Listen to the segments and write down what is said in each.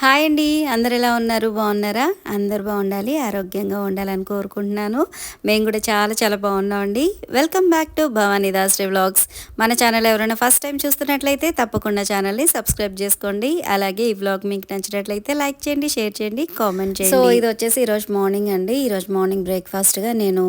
Hi అండి. అందరు ఎలా ఉన్నారు? బాగున్నారా? అందరు బాగుండాలి ఆరోగ్యంగా ఉండాలని కోరుకుంటున్నాను. మేము కూడా చాలా చాలా బాగున్నామండి welcome back to Bhavani Dasari vlogs మన ఛానల్ ఎవరైనా ఫస్ట్ టైం చూస్తున్నట్లయితే తప్పకుండా ఛానల్ని సబ్స్క్రైబ్ చేసుకోండి. అలాగే ఈ వ్లాగ్ మీకు నచ్చినట్లయితే లైక్ చేయండి షేర్ చేయండి కామెంట్ చేయండి. సో ఇది వచ్చేసి ఈరోజు మార్నింగ్ అండి. ఈరోజు మార్నింగ్ బ్రేక్ఫాస్ట్గా నేను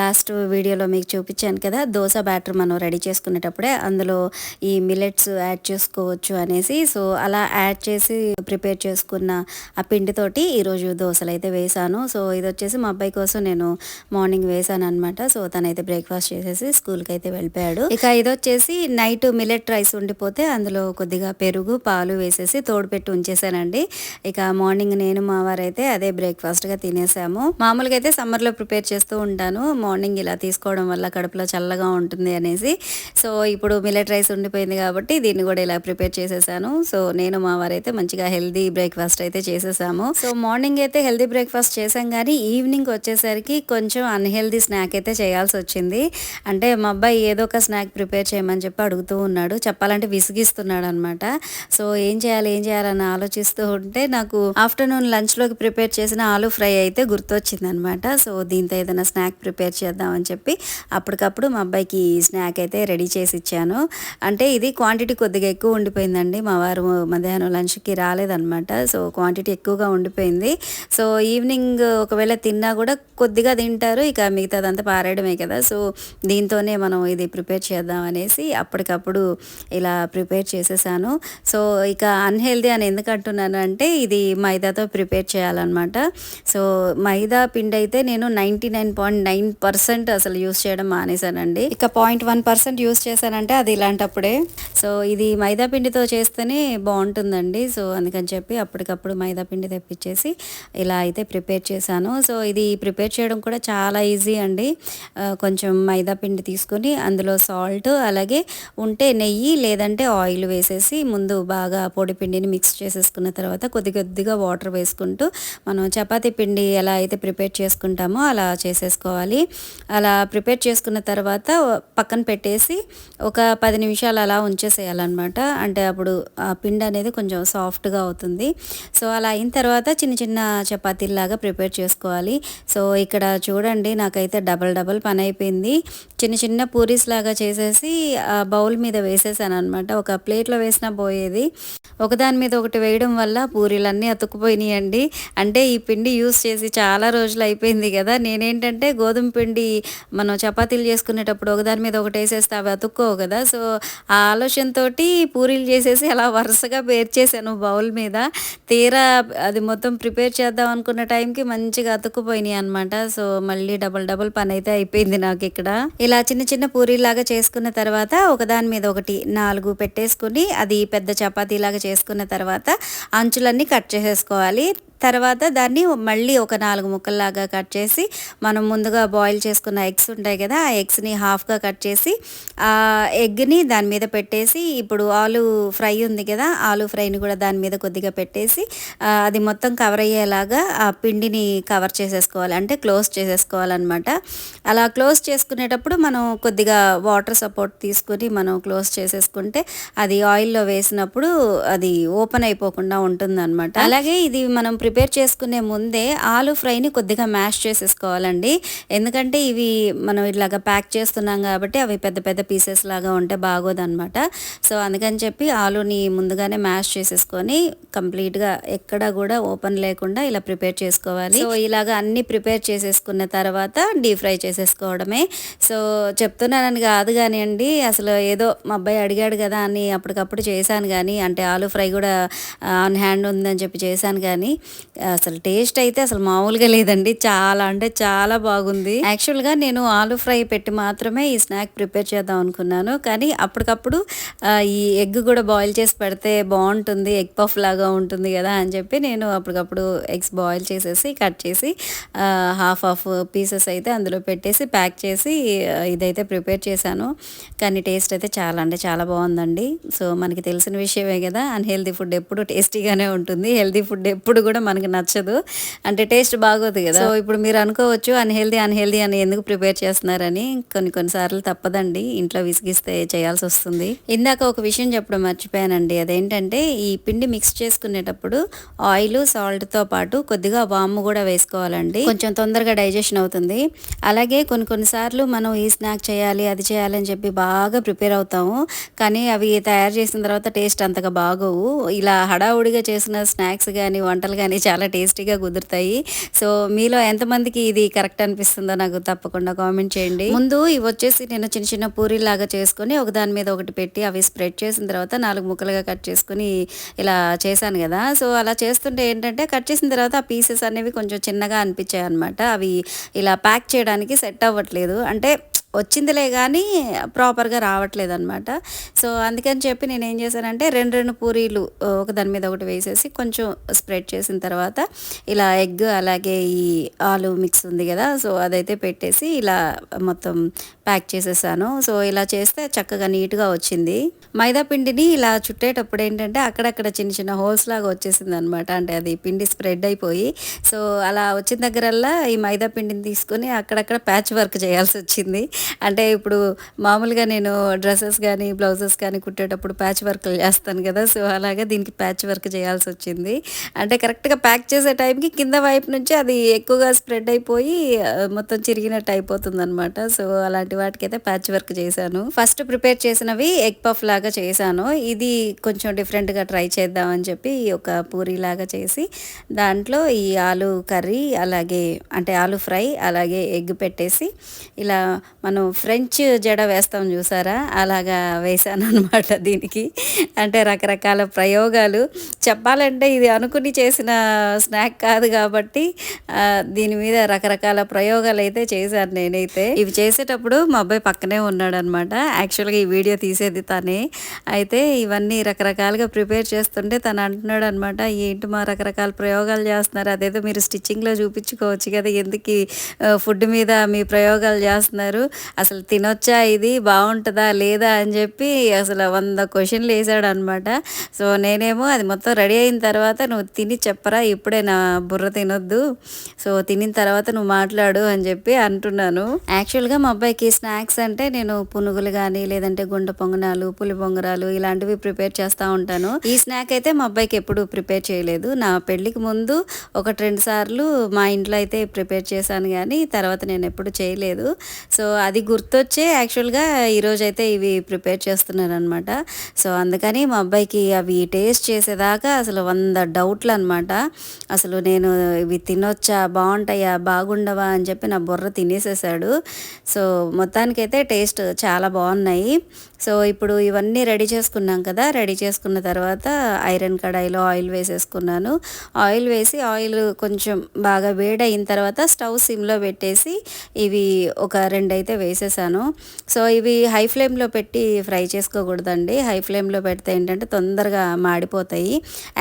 లాస్ట్ వీడియోలో మీకు చూపించాను కదా దోశ బ్యాటర్ మనం రెడీ చేసుకునేటప్పుడే అందులో ఈ మిలెట్స్ యాడ్ చేసుకోవచ్చు అనేసి. సో అలా యాడ్ చేసి ప్రిపేర్ చేసుకున్న ఆ పిండితోటి ఈరోజు దోశలు అయితే వేశాను. సో ఇది వచ్చేసి మా అబ్బాయి కోసం నేను మార్నింగ్ వేశాను అనమాట సో తనైతే బ్రేక్ఫాస్ట్ చేసేసి స్కూల్కి అయితే వెళ్ళిపోయాడు. ఇక ఇది వచ్చేసి నైట్ మిలెట్ రైస్ ఉండిపోతే అందులో కొద్దిగా పెరుగు పాలు వేసేసి తోడుపెట్టి ఉంచేసానండి ఇక మార్నింగ్ నేను మా వారైతే అదే బ్రేక్ఫాస్ట్గా తినేసాము. మామూలుగా అయితే సమ్మర్లో ప్రిపేర్ చేస్తూ ఉంటాను. మార్నింగ్ ఇలా తీసుకోవడం వల్ల కడుపులో చల్లగా ఉంటుంది అనేసి. సో ఇప్పుడు మిలెట్ రైస్ ఉండిపోయింది కాబట్టి దీన్ని కూడా ఇలా ప్రిపేర్ చేసేసాను. సో నేను మా వారైతే మంచిగా హెల్దీ బ్రేక్ఫాస్ట్ అయితే చేసేసాము. సో మార్నింగ్ అయితే హెల్దీ బ్రేక్ఫాస్ట్ చేసాం కానీ ఈవినింగ్ వచ్చేసరికి కొంచెం అన్హెల్దీ స్నాక్ అయితే చేయాల్సి వచ్చింది. అంటే మా అబ్బాయి ఏదో ఒక స్నాక్ ప్రిపేర్ చేయమని చెప్పి అడుగుతూ ఉన్నాడు. చెప్పాలంటే విసిగిస్తున్నాడు అనమాట సో ఏం చేయాలి ఏం చేయాలని ఆలోచిస్తూ ఉంటే నాకు ఆఫ్టర్నూన్ లంచ్లోకి ప్రిపేర్ చేసిన ఆలూ ఫ్రై అయితే గుర్తొచ్చింది అనమాట సో దీంతో ఏదైనా స్నాక్ ప్రిపేర్ చేద్దామని చెప్పి అప్పటికప్పుడు మా అబ్బాయికి స్నాక్ అయితే రెడీ చేసి ఇచ్చాను. అంటే ఇది క్వాంటిటీ కొద్దిగా ఎక్కువ ఉండిపోయిందండి. మా వారు మధ్యాహ్నం లంచ్కి రాలేదు అనమాట సో క్వాంటిటీ ఎక్కువగా ఉండిపోయింది. సో ఈవినింగ్ ఒకవేళ తిన్నా కూడా కొద్దిగా తింటారు. ఇక మిగతాదంతా పారేయడమే కదా. సో దీంతోనే మనం ఇది ప్రిపేర్ చేద్దాం అనేసి అప్పటికప్పుడు ఇలా ప్రిపేర్ చేసేసాను. సో ఇక అన్హెల్దీ అని ఎందుకు అంటున్నాను అంటే ఇది మైదాతో ప్రిపేర్ చేయాలన్నమాట. సో మైదా పిండి అయితే నేను ninety nine point nine percent అసలు యూస్ చేయడం మానేశానండి. ఇక పాయింట్ వన్ పర్సెంట్ యూస్ చేశానంటే అది ఇలాంటప్పుడే. సో ఇది మైదా పిండితో చేస్తేనే బాగుంటుందండి. సో అందుకని అని చెప్పి అప్పటికప్పుడు మైదాపిండి తెప్పించేసి ఇలా అయితే ప్రిపేర్ చేశాను. సో ఇది ప్రిపేర్ చేయడం కూడా చాలా ఈజీ అండి. కొంచెం మైదా పిండి తీసుకొని అందులో సాల్ట్ అలాగే ఉంటే నెయ్యి లేదంటే ఆయిల్ వేసేసి ముందు బాగా పొడి పిండిని మిక్స్ చేసేసుకున్న తర్వాత కొద్ది కొద్దిగా వాటర్ వేసుకుంటూ మనం చపాతీ పిండి ఎలా అయితే ప్రిపేర్ చేసుకుంటామో అలా చేసేసుకోవాలి. అలా ప్రిపేర్ చేసుకున్న తర్వాత పక్కన పెట్టేసి ఒక పది నిమిషాలు అలా ఉంచేసేయాలన్నమాట. అంటే అప్పుడు ఆ పిండి అనేది కొంచెం సాఫ్ట్గా అవుతుంది. సో అలా అయిన తర్వాత చిన్న చిన్న చపాతీలాగా ప్రిపేర్ చేసుకోవాలి. సో ఇక్కడ చూడండి నాకైతే డబల్ డబల్ పని అయిపోయింది చిన్న చిన్న పూరీస్ లాగా చేసేసి ఆ బౌల్ మీద వేసేసాను అనమాట ఒక ప్లేట్లో వేసినా పోయేది. ఒకదాని మీద ఒకటి వేయడం వల్ల పూరీలన్నీ అతుక్కుపోయినాయండి. అంటే ఈ పిండి యూస్ చేసి చాలా రోజులు అయిపోయింది కదా. నేనేంటంటే గోధుమ పిండి మనం చపాతీలు చేసుకునేటప్పుడు ఒకదాని మీద ఒకటి వేసేస్తే అవి అతుక్కోవు కదా. సో ఆ ఆలోచనతో పూరీలు చేసేసి అలా వరుసగా పేర్చేసాను బౌల్ మీద. తీరా అది మొత్తం ప్రిపేర్ చేద్దాం అనుకున్న టైంకి మంచిగా అతుక్కుపోయినాయి అనమాట సో మళ్ళీ డబల్ డబల్ పని అయితే అయిపోయింది నాకు ఇక్కడ. ఇలా చిన్న చిన్న పూరీలాగా చేసుకున్న తర్వాత ఒకదాని మీద ఒకటి నాలుగు పెట్టేసుకుని అది పెద్ద చపాతీలాగా చేసుకున్న తర్వాత అంచులన్నీ కట్ చేసేసుకోవాలి. తర్వాత దాన్ని మళ్ళీ ఒక నాలుగు ముక్కల్లాగా కట్ చేసి మనం ముందుగా బాయిల్ చేసుకున్న ఎగ్స్ ఉంటాయి కదా ఆ ఎగ్స్ని హాఫ్గా కట్ చేసి ఆ ఎగ్ని దాని మీద పెట్టేసి ఇప్పుడు ఆలు ఫ్రై ఉంది కదా ఆలు ఫ్రైని కూడా దాని మీద కొద్దిగా పెట్టేసి అది మొత్తం కవర్ అయ్యేలాగా ఆ పిండిని కవర్ చేసేసుకోవాలి. అంటే క్లోజ్ చేసేసుకోవాలన్నమాట. అలా క్లోజ్ చేసుకునేటప్పుడు మనం కొద్దిగా వాటర్ సపోర్ట్ తీసుకొని మనం క్లోజ్ చేసేసుకుంటే అది ఆయిల్లో వేసినప్పుడు అది ఓపెన్ అయిపోకుండా ఉంటుందన్నమాట. అలాగే ఇది మనం ప్రిపేర్ చేసుకునే ముందే ఆలు ఫ్రైని కొద్దిగా మ్యాష్ చేసేసుకోవాలండి. ఎందుకంటే ఇవి మనం ఇలాగా ప్యాక్ చేస్తున్నాం కాబట్టి అవి పెద్ద పెద్ద పీసెస్ లాగా ఉంటే బాగోదన్నమాట. సో అందుకని చెప్పి ఆలుని ముందుగానే మ్యాష్ చేసేసుకొని కంప్లీట్గా ఎక్కడ కూడా ఓపెన్ లేకుండా ఇలా ప్రిపేర్ చేసుకోవాలి. సో ఇలాగ అన్ని ప్రిపేర్ చేసేసుకున్న తర్వాత డీప్ ఫ్రై చేసేసుకోవడమే. సో చెప్తున్నానని కాదు కానివ్వండి అసలు ఏదో మా అబ్బాయి అడిగాడు కదా అని అప్పటికప్పుడు చేశాను కానీ అంటే ఆలు ఫ్రై కూడా ఆన్ హ్యాండ్ ఉందని చెప్పి చేశాను కానీ అసలు టేస్ట్ అయితే అసలు మామూలుగా లేదండి. చాలా అంటే చాలా బాగుంది. యాక్చువల్గా నేను ఆలు ఫ్రై పెట్టి మాత్రమే ఈ స్నాక్ ప్రిపేర్ చేద్దాం అనుకున్నాను. కానీ అప్పటికప్పుడు ఈ ఎగ్ కూడా బాయిల్ చేసి పెడితే బాగుంటుంది ఎగ్ పఫ్ లాగా ఉంటుంది కదా అని చెప్పి నేను అప్పటికప్పుడు ఎగ్స్ బాయిల్ చేసేసి కట్ చేసి హాఫ్ హాఫ్ పీసెస్ అయితే అందులో పెట్టేసి ప్యాక్ చేసి ఇదైతే ప్రిపేర్ చేశాను. కానీ టేస్ట్ అయితే చాలా అంటే చాలా బాగుందండి. సో మనకి తెలిసిన విషయమే కదా అన్హెల్దీ ఫుడ్ ఎప్పుడు టేస్టీగానే ఉంటుంది హెల్దీ ఫుడ్ ఎప్పుడు కూడా మనకి నచ్చదు. అంటే టేస్ట్ బాగోదు కదా. సో ఇప్పుడు మీరు అనుకోవచ్చు అన్హెల్దీ అన్హెల్దీ అని ఎందుకు ప్రిపేర్ చేస్తున్నారని కొన్ని కొన్నిసార్లు తప్పదండి. ఇంట్లో విసిగిస్తే చేయాల్సి వస్తుంది. ఇందాక ఒక విషయం చెప్పడం మర్చిపోయానండి. అదేంటంటే ఈ పిండి మిక్స్ చేసుకునేటప్పుడు ఆయిల్ సాల్ట్తో పాటు కొద్దిగా వాము కూడా వేసుకోవాలండి. కొంచెం తొందరగా డైజెషన్ అవుతుంది. అలాగే కొన్ని కొన్నిసార్లు మనం ఈ స్నాక్ చేయాలి అది చేయాలి అని చెప్పి బాగా ప్రిపేర్ అవుతాము. కానీ అవి తయారు చేసిన తర్వాత టేస్ట్ అంతగా బాగోవు. ఇలా హడావుడిగా చేసిన స్నాక్స్ కానీ వంటలు కానీ చాలా టేస్టీగా కుదురుతాయి. సో మీలో ఎంతమందికి ఇది కరెక్ట్ అనిపిస్తుందో నాకు తప్పకుండా కామెంట్ చేయండి. ముందు ఇవి వచ్చేసి నేను చిన్న చిన్న పూరీలాగా చేసుకొని ఒక దాని మీద ఒకటి పెట్టి అవి స్ప్రెడ్ చేసిన తర్వాత నాలుగు ముక్కలుగా కట్ చేసుకుని ఇలా చేశాను కదా. సో అలా చేస్తుంటే ఏంటంటే కట్ చేసిన తర్వాత ఆ పీసెస్ అనేవి కొంచెం చిన్నగా అనిపించాయి అనమాట అవి ఇలా ప్యాక్ చేయడానికి సెట్ అవ్వట్లేదు. అంటే వచ్చిందిలే కానీ ప్రాపర్గా రావట్లేదు అనమాట సో అందుకని చెప్పి నేను ఏం చేశానంటే రెండు రెండు పూరీలు ఒక దాని మీద ఒకటి వేసేసి కొంచెం స్ప్రెడ్ చేసిన తర్వాత ఇలా ఎగ్ అలాగే ఈ ఆలు మిక్స్ ఉంది కదా సో అదైతే పెట్టేసి ఇలా మొత్తం ప్యాక్ చేసేసాను. సో ఇలా చేస్తే చక్కగా నీట్గా వచ్చింది. మైదా పిండిని ఇలా చుట్టేటప్పుడు ఏంటంటే అక్కడక్కడ చిన్న చిన్న హోల్స్ లాగా వచ్చేసింది అనమాట అంటే అది పిండి స్ప్రెడ్ అయిపోయి. సో అలా వచ్చిన దగ్గరల్లా ఈ మైదా పిండిని తీసుకొని అక్కడక్కడ ప్యాచ్ వర్క్ చేయాల్సి వచ్చింది. అంటే ఇప్పుడు మామూలుగా నేను డ్రెస్సెస్ కానీ బ్లౌజెస్ కానీ కుట్టేటప్పుడు ప్యాచ్ వర్క్ చేస్తాను కదా. సో అలాగే దీనికి ప్యాచ్ వర్క్ చేయాల్సి వచ్చింది. అంటే కరెక్ట్గా ప్యాక్ చేసే టైంకి కింద వైపు నుంచి అది ఎక్కువగా స్ప్రెడ్ అయిపోయి మొత్తం చిరిగినట్టు అయిపోతుంది అనమాట సో అలాంటి వాటికైతే ప్యాచ్ వర్క్ చేశాను. ఫస్ట్ ప్రిపేర్ చేసినవి ఎగ్ పఫ్ లాగా చేశాను. ఇది కొంచెం డిఫరెంట్గా ట్రై చేద్దామని చెప్పి ఒక పూరి లాగా చేసి దాంట్లో ఈ ఆలు కర్రీ అలాగే అంటే ఆలు ఫ్రై అలాగే ఎగ్ పెట్టేసి ఇలా మన మనం ఫ్రెంచ్ జడ వేస్తాం చూసారా? అలాగా వేసాను అనమాట దీనికి. అంటే రకరకాల ప్రయోగాలు. చెప్పాలంటే ఇది అనుకుని చేసిన స్నాక్ కాదు కాబట్టి దీని మీద రకరకాల ప్రయోగాలు అయితే చేశాను నేనైతే. ఇవి చేసేటప్పుడు మా అబ్బాయి పక్కనే ఉన్నాడు అనమాట యాక్చువల్గా ఈ వీడియో తీసేది తనే. అయితే ఇవన్నీ రకరకాలుగా ప్రిపేర్ చేస్తుంటే తను అంటున్నాడు అనమాట ఏంటి మా రకరకాల ప్రయోగాలు చేస్తున్నారు? అదేదో మీరు స్టిచ్చింగ్లో చూపించుకోవచ్చు కదా ఎందుకు ఫుడ్ మీద మీ ప్రయోగాలు చేస్తున్నారు? అసలు తినొచ్చా ఇది? బాగుంటుందా? లేదా? అని చెప్పి అసలు వంద క్వశ్చన్లు వేసాడు అనమాట సో నేనేమో అది మొత్తం రెడీ అయిన తర్వాత నువ్వు తిని చెప్పరా? ఇప్పుడే నా బుర్ర తినొద్దు. సో తినిన తర్వాత నువ్వు మాట్లాడు అని చెప్పి అంటున్నాను. యాక్చువల్గా మా అబ్బాయికి స్నాక్స్ అంటే నేను పునుగులు కానీ లేదంటే గుండ పొంగనాలు పులి పొంగరాలు ఇలాంటివి ప్రిపేర్ చేస్తూ ఉంటాను. ఈ స్నాక్ అయితే మా అబ్బాయికి ఎప్పుడు ప్రిపేర్ చేయలేదు. నా పెళ్ళికి ముందు ఒకటి రెండు సార్లు మా ఇంట్లో అయితే ప్రిపేర్ చేశాను కానీ తర్వాత నేను ఎప్పుడు చేయలేదు. సో అది అది గుర్తొచ్చే యాక్చువల్గా ఈరోజు అయితే ఇవి ప్రిపేర్ చేస్తున్నారనమాట. సో అందుకని మా అబ్బాయికి అవి టేస్ట్ చేసేదాకా అసలు వంద డౌట్లు అనమాట అసలు నేను ఇవి తినొచ్చా బాగుంటాయా బాగుండవా అని చెప్పి నా బుర్ర తినేసేసాడు. సో మొత్తానికైతే టేస్ట్ చాలా బాగున్నాయి. సో ఇప్పుడు ఇవన్నీ రెడీ చేసుకున్నాం కదా రెడీ చేసుకున్న తర్వాత ఐరన్ కడాయిలో ఆయిల్ వేసేసుకున్నాను. ఆయిల్ వేసి ఆయిల్ కొంచెం బాగా వేడైన తర్వాత స్టవ్ సిమ్లో పెట్టేసి ఇవి ఒక రెండు అయితే వేసేసాను. సో ఇవి హై ఫ్లేమ్లో పెట్టి ఫ్రై చేసుకోకూడదండి. హై ఫ్లేమ్లో పెడితే ఏంటంటే తొందరగా మాడిపోతాయి.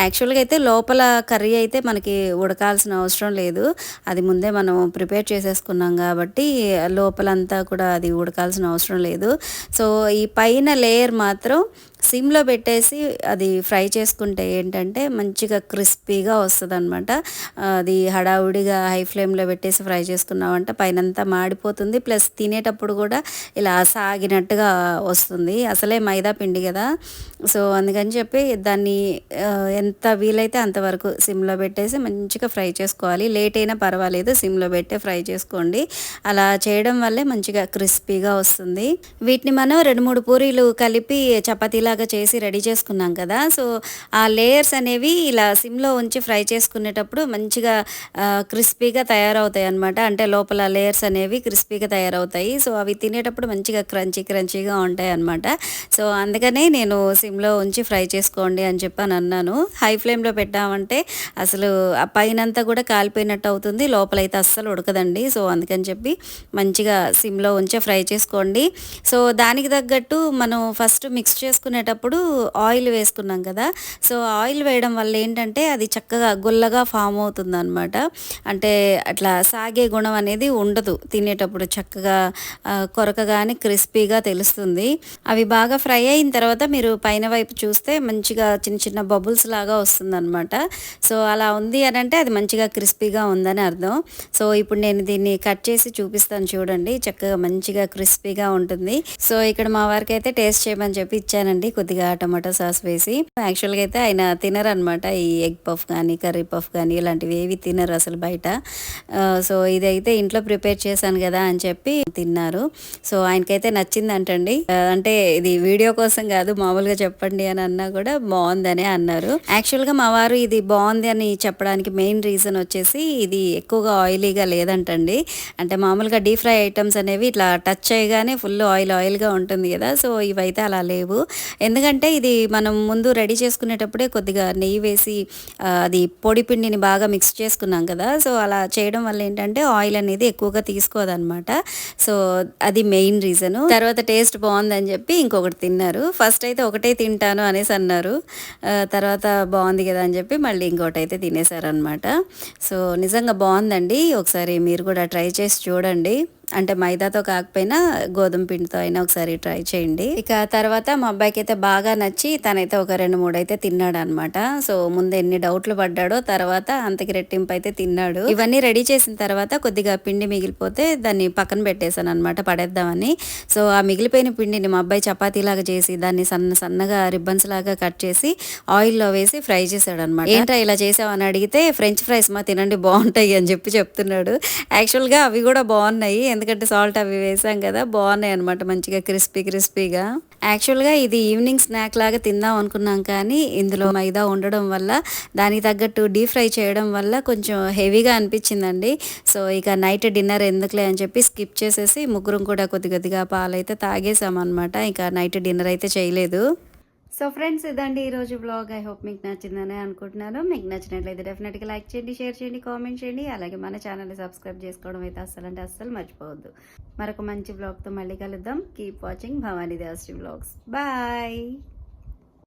యాక్చువల్గా అయితే లోపల కర్రీ అయితే మనకి ఉడకాల్సిన అవసరం లేదు. అది ముందే మనం ప్రిపేర్ చేసేసుకున్నాం కాబట్టి లోపలంతా కూడా అది ఉడకాల్సిన అవసరం లేదు. సో ఈ పైన లేయర్ మాత్రం సిమ్లో పెట్టేసి అది ఫ్రై చేసుకుంటే ఏంటంటే మంచిగా క్రిస్పీగా వస్తుంది అనమాట అది హడావుడిగా హై ఫ్లేమ్లో పెట్టేసి ఫ్రై చేసుకున్నామంటే పైనంతా మాడిపోతుంది. ప్లస్ తినే తినేటప్పుడు కూడా ఇలా సాగినట్టుగా వస్తుంది. అసలే మైదా పిండి కదా. సో అందుకని చెప్పి దాన్ని ఎంత వీలైతే అంతవరకు సిమ్లో పెట్టేసి మంచిగా ఫ్రై చేసుకోవాలి. లేట్ అయినా పర్వాలేదు సిమ్లో పెట్టే ఫ్రై చేసుకోండి. అలా చేయడం వల్లే మంచిగా క్రిస్పీగా వస్తుంది. వీటిని మనం రెండు మూడు పూరీలు కలిపి చపాతీలాగా చేసి రెడీ చేసుకున్నాం కదా. సో ఆ లేయర్స్ అనేవి ఇలా సిమ్లో ఉంచి ఫ్రై చేసుకునేటప్పుడు మంచిగా క్రిస్పీగా తయారవుతాయి అనమాట అంటే లోపల లేయర్స్ అనేవి క్రిస్పీగా తయారవుతాయి. సో అవి తినేటప్పుడు మంచిగా క్రంచీ క్రంచీగా ఉంటాయి అనమాట సో అందుకనే నేను సిమ్లో ఉంచి ఫ్రై చేసుకోండి అని చెప్పని అన్నాను. హై ఫ్లేమ్లో పెట్టామంటే అసలు ఆ పైనంతా కూడా కాలిపోయినట్టు అవుతుంది లోపలైతే అస్సలు ఉడకదండి. సో అందుకని చెప్పి మంచిగా సిమ్లో ఉంచే ఫ్రై చేసుకోండి. సో దానికి తగ్గట్టు మనం ఫస్ట్ మిక్స్ చేసుకునేటప్పుడు ఆయిల్ వేసుకున్నాం కదా సో ఆయిల్ వేయడం వల్ల ఏంటంటే అది చక్కగా గుల్లగా ఫామ్ అవుతుంది అనమాట అంటే అట్లా సాగే గుణం అనేది ఉండదు తినేటప్పుడు చక్కగా కొరకగానే క్రిస్పీగా తెలుస్తుంది. అవి బాగా ఫ్రై అయిన తర్వాత మీరు పైన వైపు చూస్తే మంచిగా చిన్న చిన్న బబుల్స్ లాగా వస్తుంది అనమాట సో అలా ఉంది అని అంటే అది మంచిగా క్రిస్పీగా ఉందని అర్థం. సో ఇప్పుడు నేను దీన్ని కట్ చేసి చూపిస్తాను చూడండి. చక్కగా మంచిగా క్రిస్పీగా ఉంటుంది. సో ఇక్కడ మా వారికి అయితే టేస్ట్ చేయమని చెప్పి ఇచ్చానండి. కొద్దిగా టమాటో సాస్ వేసి. యాక్చువల్గా అయితే ఆయన తినరు అనమాట ఈ ఎగ్ పఫ్ కానీ కర్రీ పఫ్ కానీ ఇలాంటివి ఏవి తినరు అసలు బయట. సో ఇదైతే ఇంట్లో ప్రిపేర్ చేశాను కదా అని చెప్పి తిన్నారు సో ఆయనకైతే నచ్చింది అంటండి అంటే ఇది వీడియో కోసం కాదు మామూలుగా చెప్పండి అని అన్నా కూడా బాగుందనే అన్నారు. యాక్చువల్గా మా వారు ఇది బాగుంది అని చెప్పడానికి మెయిన్ రీజన్ వచ్చేసి ఇది ఎక్కువగా ఆయిలీగా లేదంటండి. అంటే మామూలుగా డీప్ ఫ్రై ఐటమ్స్ అనేవి ఇట్లా టచ్ చేయగానే ఫుల్ ఆయిల్ ఆయిల్గా ఉంటుంది కదా. సో ఇవైతే అలా లేవు. ఎందుకంటే ఇది మనం ముందు రెడీ చేసుకునేటప్పుడే కొద్దిగా నెయ్యి వేసి అది పొడి పిండిని బాగా మిక్స్ చేసుకున్నాం కదా. సో అలా చేయడం వల్ల ఏంటంటే ఆయిల్ అనేది ఎక్కువగా తీసుకోదనమాట. సో అది మెయిన్ రీజన్ తర్వాత టేస్ట్ బాగుందని చెప్పి ఇంకొకటి తిన్నారు. ఫస్ట్ అయితే ఒకటే తింటాను అనేసి అన్నారు. తర్వాత బాగుంది కదా అని చెప్పి మళ్ళీ ఇంకోటి అయితే తినేశారనమాట సో నిజంగా బాగుందండి. ఒకసారి మీరు కూడా ట్రై చేసి చూడండి. అంటే మైదాతో కాకపోయినా గోధుమ పిండితో అయినా ఒకసారి ట్రై చేయండి. ఇక తర్వాత మా అబ్బాయికి అయితే బాగా నచ్చి తనైతే ఒక రెండు మూడు అయితే తిన్నాడు అనమాట సో ముందు ఎన్ని డౌట్లు పడ్డాడో తర్వాత అంతకి రెట్టింపు అయితే తిన్నాడు. ఇవన్నీ రెడీ చేసిన తర్వాత కొద్దిగా పిండి మిగిలిపోతే దాన్ని పక్కన పెట్టేశాను అనమాట పడేద్దామని. సో ఆ మిగిలిపోయిన పిండిని మా అబ్బాయి చపాతీలాగా చేసి దాన్ని సన్న సన్నగా రిబ్బన్స్ లాగా కట్ చేసి ఆయిల్లో వేసి ఫ్రై చేశాడు అనమాట ఏంటో ఇలా చేసావు? అని అడిగితే ఫ్రెంచ్ ఫ్రైస్ మా తినండి బాగుంటాయి అని చెప్పి చెప్తున్నాడు. యాక్చువల్గా అవి కూడా బాగున్నాయి. ఎందుకంటే సాల్ట్ అవి వేసాం కదా బాగున్నాయి అనమాట మంచిగా క్రిస్పీ క్రిస్పీగా. యాక్చువల్గా ఇది ఈవినింగ్ స్నాక్ లాగా తిందాం అనుకున్నాం కానీ ఇందులో మైదా ఉండడం వల్ల దానికి తగ్గట్టు డీప్ ఫ్రై చేయడం వల్ల కొంచెం హెవీగా అనిపించిందండి. సో ఇక నైట్ డిన్నర్ ఎందుకులే అని చెప్పి స్కిప్ చేసేసి ముగ్గురం కూడా కొద్ది కొద్దిగా పాలైతే తాగేసామన్నమాట. ఇంకా నైట్ డిన్నర్ అయితే చేయలేదు. సో ఫ్రెండ్స్ ఇదండి ఈరోజు బ్లాగ్ ఐ హోప్ మీకు నచ్చిందని అనుకుంటున్నాను. మీకు నచ్చినట్లయితే డెఫినెట్గా లైక్ చేయండి షేర్ చేయండి కామెంట్ చేయండి. అలాగే మన ఛానల్ని సబ్స్క్రైబ్ చేసుకోవడం అయితే అస్సలు అంటే అస్సలు మర్చిపోవద్దు. మరొక మంచి బ్లాగ్తో మళ్ళీ కలుద్దాం. Keep watching Bhavani Devashree blogs bye